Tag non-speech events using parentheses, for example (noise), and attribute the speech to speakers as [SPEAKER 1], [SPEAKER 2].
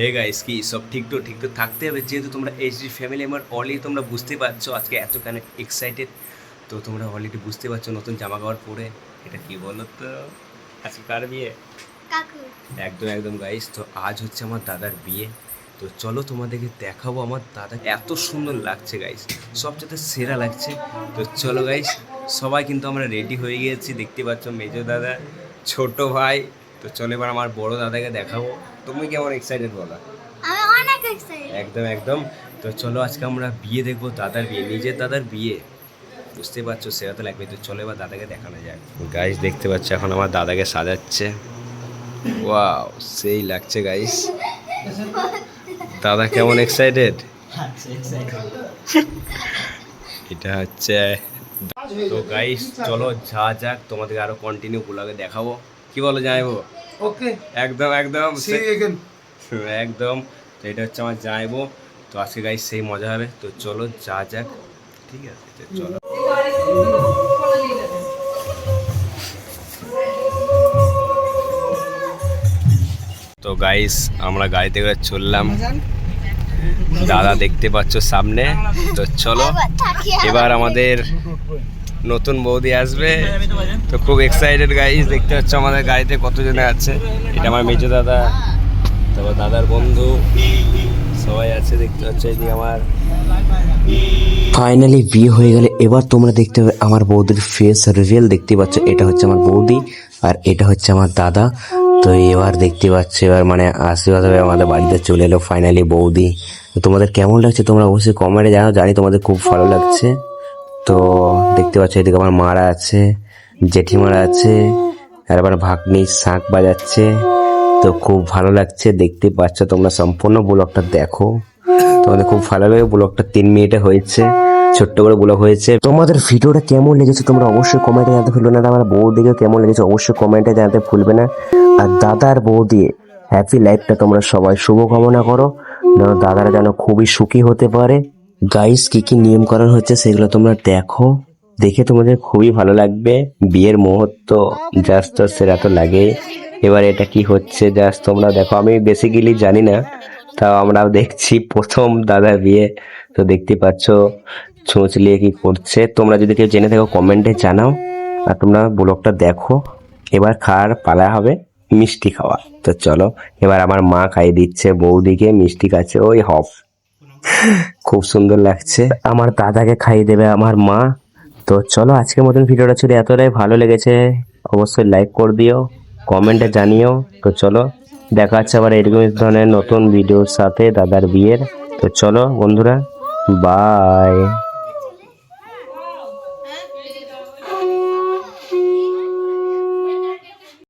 [SPEAKER 1] Hey guys কি সব ঠিক তো ঠিক তো থাকতে হবে। যেহেতু তোমরা এইচডি ফ্যামিলি আমার অলরেডি তোমরা বুঝতে পারছ আজকে এত এতখানি এক্সাইটেড তো তোমরা অলরেডি বুঝতে পারছ নতুন জামা কাপড় পরে। এটা কি বলো তো আজকে কার বিয়ে?
[SPEAKER 2] কাকু
[SPEAKER 1] একদম একদম গাইস তো আজ হচ্ছে আমার দাদার বিয়ে। তো চলো তোমাদেরকে দেখাবো আমার দাদা এত সুন্দর লাগছে গাইস সবচেয়ে সেরা লাগছে। তো চলো গাইস সবাই কিন্তু আমরা রেডি হয়ে গিয়েছি। দেখতে পাচ্ছ মেজো দাদা ছোট ভাই তো চলো এবার আমার বড় দাদাকে দেখাবো। তুমি কেমন এক্সাইটেড বলো?
[SPEAKER 2] আমি অনেক এক্সাইটেড
[SPEAKER 1] একদম একদম। তো চলো আজকে আমরা বিয়ে দেখব দাদার বিয়ে নিজের দাদার বিয়ে। বুঝতে পারছ সেরা তো লাগবে তো চলো এবার দাদাকে দেখানো যাক। গাইস দেখতে পাচ্ছ এখন আমার দাদাকে সাজাচ্ছে। ওয়াও সেই লাগছে গাইস দাদা কেমন এক্সাইটেড এটা হচ্ছে তো গাইস চলো যা যাক তোমাদেরকে আরও কন্টিনিউ গুলাকে দেখাবো। কি বলো জানাব
[SPEAKER 3] Okay.
[SPEAKER 1] একদম একদম. (laughs) একদম। তো এটা হচ্ছে আমার যাইবো তো আজকে গাইস সেই মজা হবে। তো চলো যা যাক। ঠিক আছে তো চলো। তো গাইস আমরা গাড়িতে করে চললাম। দাদা দেখতে পাচ্ছ সামনে। তো চলো এবার আমাদের নতুন বৌদি আসবে। তো খুব এক্সাইটেড গাইস দেখতে পাচ্ছ আমাদের গাড়িতে কতজনে আছে। এটা আমার মেজো দাদা, তারপর দাদার বন্ধু, সবাই আছে দেখতে পাচ্ছ এদিকে আমার।
[SPEAKER 4] ফাইনালি বিয়ে হয়ে গেলে এবার তোমরা দেখতে পাবে আমার বৌদির ফেস রিয়েল দেখতে পাচ্ছ এটা হচ্ছে আমার বৌদি আর এটা হচ্ছে আমার দাদা। তো এবার দেখতে পাচ্ছ, এবার মানে আশীর্বাদ হবে আমাদের বাড়িতে চলে এলো ফাইনালি বৌদি। তোমাদের কেমন লাগছে তোমরা অবশ্যই কমেন্টে জানাও, জানি তোমাদের খুব ভালো লাগছে। তো দেখতে পাচ্ছ এদিকে আমার মারা আছে, জেঠিমারা আছে, আর আবার ভাগ্নি শাঁখ বাজাচ্ছে। তো খুব ভালো লাগছে, দেখতে পাচ্ছ তোমরা সম্পূর্ণ ব্লগটা দেখো। তোমাদের খুব ভালো লাগে, ব্লগটা তিন মিনিটে হয়েছে, ছোট্ট করে ব্লগ হয়েছে। তোমাদের ভিডিওটা কেমন লেগেছে তোমরা অবশ্যই কমেন্টে জানাতে ভুলবে না, আমার বৌদিকে কেমন লেগেছে অবশ্যই কমেন্টে জানাতে ভুলবে না। আর দাদার বৌদি হ্যাপি লাইফটা তোমরা সবাই শুভ কামনা করো দাদারা যেন খুবই সুখী হতে পারে। গাইস কি কি নিয়মকরণ হচ্ছে সেগুলো তোমরা দেখো। দেখে তোমাদের খুবই ভালো লাগবে। বিয়ের মুহূর্ত জাস্ট তো সেরা তো লাগে। এবার এটা কি হচ্ছে? জাস্ট তোমরা দেখো, আমি বেসিক্যালি জানি না। তাও আমরাও দেখছি প্রথম দাদার বিয়ে। তো দেখতে পাচ্ছ, ছুঁচলিয়ে কি করছে। তোমরা যদি কেউ জেনে থাকো কমেন্টে জানাও। আর তোমরা ব্লগটা দেখো। এবার খাওয়ার পালা হবে মিষ্টি খাওয়া তো চলো, এবার আমার মা খাইয়ে দিচ্ছে বৌদিকে, মিষ্টি খাচ্ছে। ওই হফ। খুব সুন্দর লাগছে। আমার দাদাকে খাইয়ে দেবে আমার মা। তো চলো, আজকের মতন ভিডিওটা ছিল এতটাই ভালো লেগেছে, অবশ্যই লাইক করে দিও কমেন্টে জানিও। তো চলো, দেখা হচ্ছে আবার এরকম ধরনের নতুন ভিডিওর সাথে দাদার বিয়ের। তো চলো, বন্ধুরা বাই